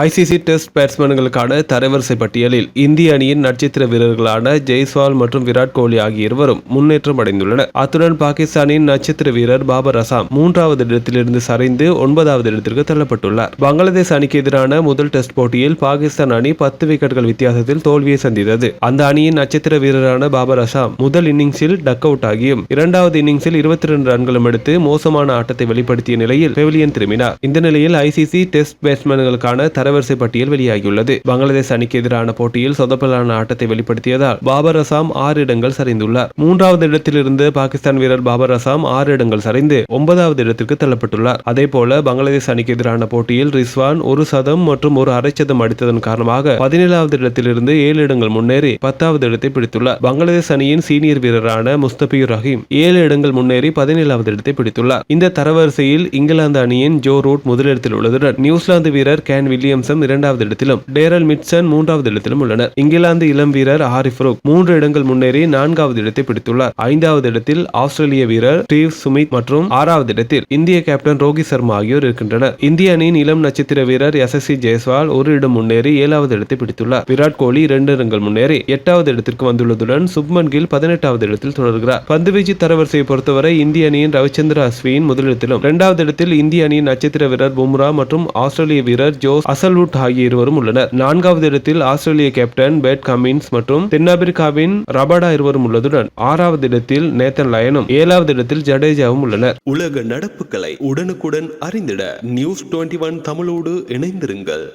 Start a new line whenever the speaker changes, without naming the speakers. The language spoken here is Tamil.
ஐசிசி டெஸ்ட் பேட்ஸ்மேன்களுக்கான தரவரிசை பட்டியலில் இந்திய அணியின் நட்சத்திர வீரர்களான ஜெய்ஸ்வால் மற்றும் விராட் கோலி ஆகிய இருவரும் முன்னேற்றம் அடைந்துள்ளனர். அத்துடன் பாகிஸ்தானின் நட்சத்திர வீரர் பாபர் அசாம் மூன்றாவது இடத்திலிருந்து சரிந்து ஒன்பதாவது இடத்திற்கு தள்ளப்பட்டுள்ளார். பங்களாதேஷ் அணிக்கு எதிரான முதல் டெஸ்ட் போட்டியில் பாகிஸ்தான் அணி பத்து விக்கெட்டுகள் வித்தியாசத்தில் தோல்வியை சந்தித்தது. அந்த அணியின் நட்சத்திர வீரரான பாபர் அசாம் முதல் இன்னிங்ஸில் டக் அவுட் ஆகியும் இரண்டாவது இன்னிங்ஸில் இருபத்தி ரெண்டு ரன்களும் எடுத்து மோசமான ஆட்டத்தை வெளிப்படுத்திய நிலையில் பெவிலியன் திரும்பினார். இந்த நிலையில் ஐசிசி டெஸ்ட் பேட்ஸ்மேன்களுக்கான தரவரிசை பட்டியல் வெளியாகியுள்ளது. பங்களாதேஷ் அணிக்கு எதிரான போட்டியில் சொதப்பலான ஆட்டத்தை வெளிப்படுத்தியதால் பாபர் அசாம் ஆறு இடங்கள் சரிந்துள்ளார். மூன்றாவது இடத்திலிருந்து பாகிஸ்தான் வீரர் பாபர் அசாம் ஆறு இடங்கள் சரிந்து ஒன்பதாவது இடத்திற்கு தள்ளப்பட்டுள்ளார். அதேபோல பங்களாதேஷ் அணிக்கு எதிரான போட்டியில் ரிஸ்வான் ஒரு சதம் மற்றும் ஒரு அரைச்சதம் அடித்ததன் காரணமாக பதினேழாவது இடத்திலிருந்து ஏழு இடங்கள் முன்னேறி பத்தாவது இடத்தை பிடித்துள்ளார். பங்களாதேஷ் அணியின் சீனியர் வீரரான முஸ்தபியுர் ரஹீம் ஏழு இடங்கள் முன்னேறி பதினேழாவது இடத்தை பிடித்துள்ளார். இந்த தரவரிசையில் இங்கிலாந்து அணியின் ஜோ ரூட் முதலிடத்தில் உள்ளதுடன் நியூசிலாந்து வீரர் கேன் வில்லியம் வில்லியம்சன் இரண்டாவது இடத்திலும் டேரல் மிட்சன் மூன்றாவது இடத்திலும் உள்ளனர். இங்கிலாந்து இளம் வீரர் ஹாரிஃப் ரூக் மூன்று இடங்கள் முன்னேறி நான்காவது இடத்தை பிடித்துள்ளார். ஐந்தாவது இடத்தில் ஆஸ்திரேலிய வீரர் ஸ்டீவ் சுமித் மற்றும் ஆறாவது இடத்தில் இந்திய கேப்டன் ரோஹித் சர்மா ஆகியோர் இருக்கின்றனர். இந்திய அணியின் இளம் நட்சத்திர வீரர் எஸ் எஸ் சி ஜெய்ஸ்வால் ஒரு இடம் முன்னேறி ஏழாவது இடத்தை பிடித்துள்ளார். விராட் கோலி இரண்டு இடங்கள் முன்னேறி எட்டாவது இடத்திற்கு வந்துள்ளதுடன் சுப்மன் கில் பதினெட்டாவது இடத்தில் தொடர்கிறார். பந்துவீச்சு தரவரிசையை பொறுத்தவரை இந்திய அணியின் ரவிச்சந்திர அஸ்வின் முதலிடத்திலும் இரண்டாவது இடத்தில் இந்திய அணியின் நட்சத்திர வீரர் பும்ரா மற்றும் ஆஸ்திரேலிய வீரர் ஜோஸ் அசல்வுட் ஆகிய இருவரும் உள்ளனர். நான்காவது இடத்தில் ஆஸ்திரேலிய கேப்டன் பேட் கமின்ஸ் மற்றும் தென்னாப்பிரிக்காவின் ரபாடா இருவரும் உள்ளதுடன் ஆறாவது இடத்தில் நேத்தன் லயனும் ஏழாவது இடத்தில் ஜடேஜாவும் உள்ளனர்.
உலக நடப்புகளை உடனுக்குடன் அறிந்திட நியூஸ் டுவெண்ட்டி ஒன் தமிழோடு இணைந்திருங்கள்.